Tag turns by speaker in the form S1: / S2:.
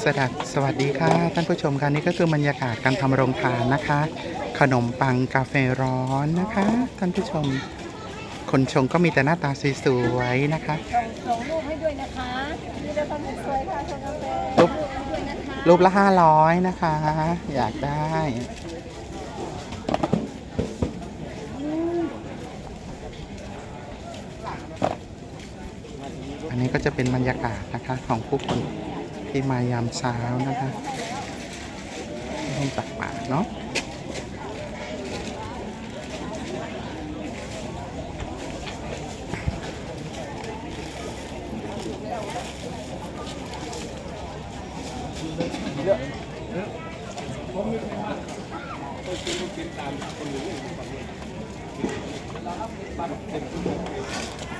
S1: สวัสดีสวัสดีค่ะ ท่านผู้ชมค่ะนี่ก็คือบรรยากาศการทำโรงทานนะคะ ขนมปังกาแฟร้อนนะคะ ท่านผู้ชม คนชงก็มีแต่หน้าตาสวยๆนะคะ
S2: ส่งส่งรูปให้ด้วยนะคะนี่เราทำสวยค่ะชงกาแฟ
S1: รูป
S2: ให้ด้วยนะคะ
S1: รูปละ500นะคะ อยากได้ อันนี้ก็จะเป็นบรรยากาศนะคะของผู้คนที่มายามเช้านะคะร่วมตักบาตรเนาะ
S2: น